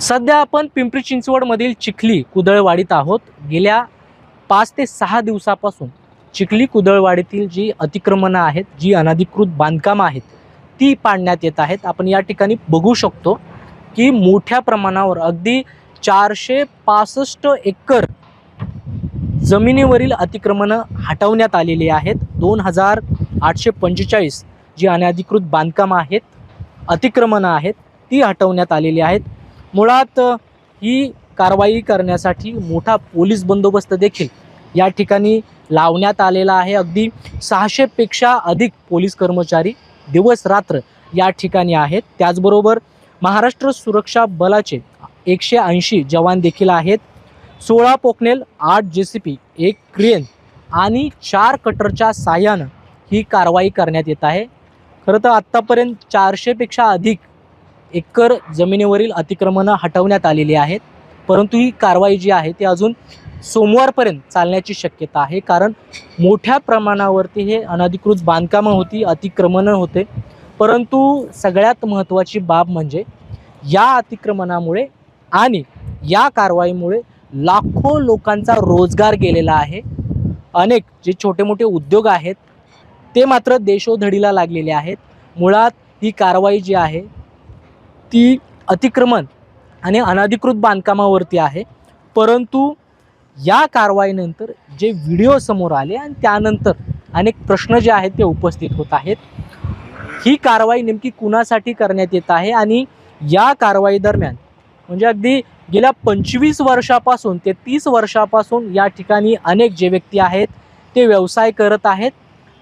सध्या आपण पिंपरी चिंचवडमधील चिखली कुदळवाडीत आहोत. गेल्या पाच ते सहा दिवसापासून चिखली कुदळवाडीतील जी अतिक्रमणं आहेत जी अनधिकृत बांधकामं आहेत ती पाडण्यात येत आहेत. आपण या ठिकाणी बघू शकतो की मोठ्या प्रमाणावर अगदी चारशे पासष्ट एकर जमिनीवरील अतिक्रमणं हटवण्यात आलेली आहेत. दोन हजार आठशे पंचेचाळीस जी अनधिकृत बांधकामं आहेत अतिक्रमणं आहेत ती हटवण्यात आलेली आहेत. मुळात ही कारवाई करण्यासाठी मोठा पोलीस बंदोबस्त देखील या ठिकाणी लावण्यात आलेला आहे. अगदी सहाशेपेक्षा अधिक पोलीस कर्मचारी दिवस रात्र या ठिकाणी आहेत. त्याचबरोबर महाराष्ट्र सुरक्षा बलाचे एकशे ऐंशी जवान देखील आहेत. सोळा पोकनेल आठ जे सी पी एक क्रेन आणि चार कटरच्या साह्यानं ही कारवाई करण्यात येत आहे. खरं तर आत्तापर्यंत चारशेपेक्षा अधिक एकर जमिनीवरील अतिक्रमणं हटवण्यात आलेली आहेत. परंतु ही कारवाई जी आहे ती अजून सोमवारपर्यंत चालण्याची शक्यता आहे. कारण मोठ्या प्रमाणावरती हे अनधिकृत बांधकामं होती अतिक्रमणं होते. परंतु सगळ्यात महत्त्वाची बाब म्हणजे या अतिक्रमणामुळे आणि या कारवाईमुळे लाखो लोकांचा रोजगार गेलेला आहे. अनेक जे छोटे मोठे उद्योग आहेत ते मात्र देशोधडीला लागलेले आहेत. मुळात ही कारवाई जी आहे ती अतिक्रमण आणि अनधिकृत बांधकामावरती आहे. परंतु या कारवाईनंतर जे व्हिडिओ समोर आले आणि त्यानंतर अनेक प्रश्न जे आहेत ते उपस्थित होत आहेत. ही कारवाई नेमकी कुणासाठी करण्यात येत आहे आणि या कारवाई दरम्यान म्हणजे अगदी गेल्या पंचवीस वर्षापासून ते तीस वर्षापासून या ठिकाणी अनेक जे व्यक्ती आहेत ते व्यवसाय करत आहेत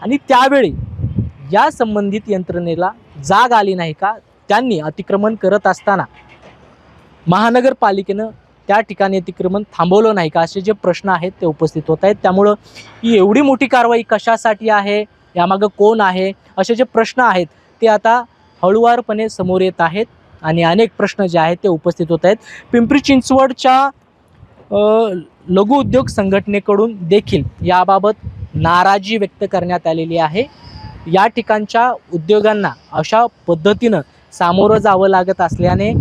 आणि त्यावेळी या संबंधित यंत्रणेला जाग आली नाही का? त्यांनी अतिक्रमण करत असताना महानगरपालिकेनं त्या ठिकाणी अतिक्रमण थांबवलं नाही का? असे जे प्रश्न आहेत ते उपस्थित होत आहेत. त्यामुळं ही एवढी मोठी कारवाई कशासाठी आहे? यामागं कोण आहे? असे जे प्रश्न आहेत ते आता हळुवारपणे समोर येत आहेत आणि अनेक प्रश्न जे आहेत ते उपस्थित होत आहेत. पिंपरी चिंचवडच्या लघु उद्योग संघटनेकडून देखील याबाबत नाराजी व्यक्त करण्यात आलेली आहे. या ठिकाणच्या उद्योगांना अशा पद्धतीनं सामोरं जावं लागत असल्याने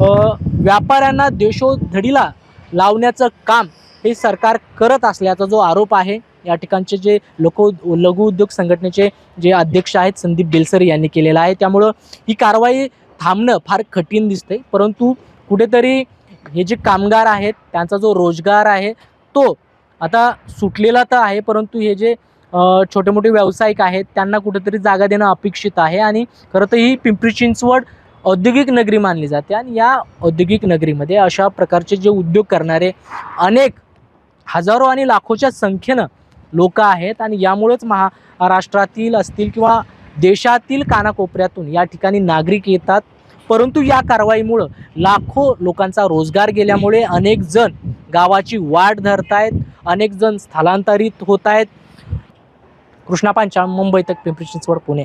व्यापाऱ्यांना देशोधडीला लावण्याचं काम हे सरकार करत असल्याचा जो आरोप आहे या ठिकाणचे जे लोक लघु उद्योग संघटनेचे जे अध्यक्ष आहेत संदीप बेलसर यांनी केलेला आहे. त्यामुळं ही कारवाई थांबणं फार कठीण दिसते परंतु कुठेतरी हे जे कामगार आहेत त्यांचा जो रोजगार आहे तो आता सुटलेला तर आहे परंतु हे जे छोटे मोठे व्यावसायिक आहेत त्यांना कुठेतरी जागा देणं अपेक्षित आहे आणि खरं तर ही पिंपरी चिंचवड औद्योगिक नगरी मानली जाते आणि या औद्योगिक नगरीमध्ये अशा प्रकारचे जे उद्योग करणारे अनेक हजारो आणि लाखोच्या संख्येनं लोक आहेत आणि यामुळंच महाराष्ट्रातील असतील किंवा देशातील कानाकोपऱ्यातून या ठिकाणी नागरिक येतात. परंतु या कारवाईमुळं लाखो लोकांचा रोजगार गेल्यामुळे अनेक जण गावाची वाट धरतायत अनेक जण स्थलांतरित होत आहेत कृष्णा पांचाळ मुंबई तक पिंपरी चिंचवड पुणे.